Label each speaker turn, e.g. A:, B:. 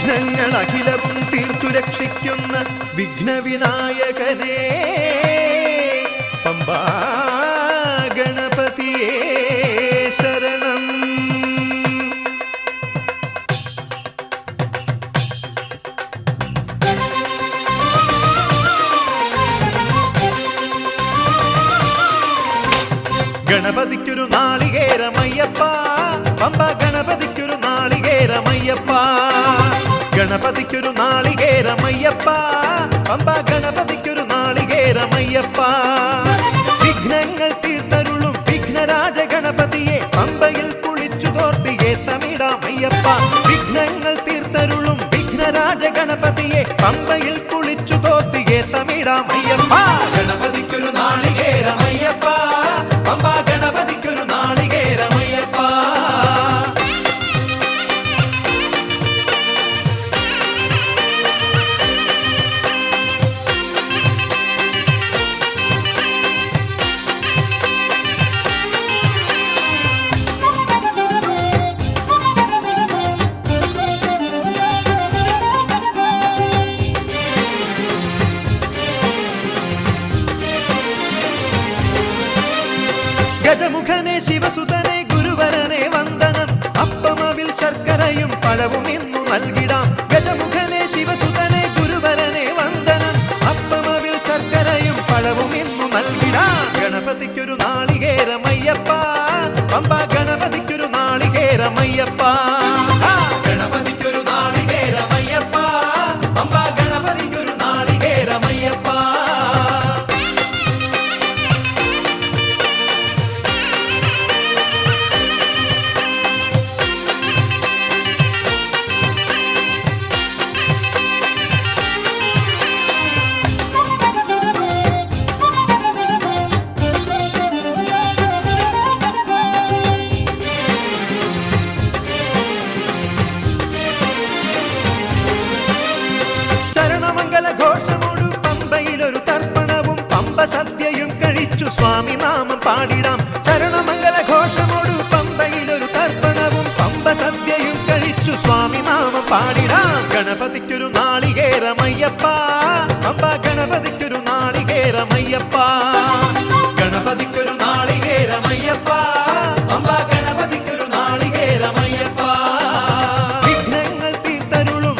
A: വിഘ്നങ്ങൾ അഖിലവും തീർത്തു രക്ഷിക്കുന്ന വിഘ്നവിനായകനേ. പമ്പാ ഗണപതിയേ ശരണം. ഗണപതിക്കൊരു നാളികേരമയ്യപ്പ പമ്പ ഗണപതിക്കൊരു നാളികേരമയ്യപ്പ. പമ്പ ഗണപതിക്കൊരു നാളികേരമയ്യപ്പ. വിഘ്നങ്ങൾ തീർത്തരുളും വിഘ്നരാജ ഗണപതിയെ. പമ്പയിൽ കുളിച്ചു തോർത്തിയെ തമിഴാമയ്യപ്പ വിഘ്നങ്ങൾ തീർത്തരുളും വിഘ്നരാജ ഗണപതിയെ. പമ്പയിൽ കുളിച്ചു തോർത്തിയെ തമിഴാമയ്യപ്പ ഗണപതിക്കൊരു നാളികേരമയ്യപ്പ. പമ്പ ശിവസുതനെ ഗുരുവരനെ വന്ദനം. അപ്പമവിൽ ശർക്കരയും പഴവും ഇന്നു നൽകിടാം. ഗജമുഖനെ ശിവസുതനെ ഗുരുവരനെ വന്ദനം. അപ്പമവിൽ ശർക്കരയും പഴവും ഇന്നു നൽകിടാം. ഗണപതിക്കൊരു നാളികേരമയ്യപ്പ പമ്പ പാടിടാം. ശരണമംഗല ഘോഷമോടു പമ്പയിലൊരു തർപ്പണവും പമ്പ സദ്യയും കഴിച്ചു സ്വാമി നാമം പാടിടാം. ഗണപതിക്കൊരു നാളികേരമയ്യപ്പ പമ്പ ഗണപതിക്കൊരു നാളികേരമയ്യപ്പ ഗണപതിക്കൊരു നാളികേരമയ്യപ്പ പമ്പ ഗണപതിക്കൊരു നാളികേരമയ്യപ്പ വിഘ്നങ്ങൾ തീത്തരുളും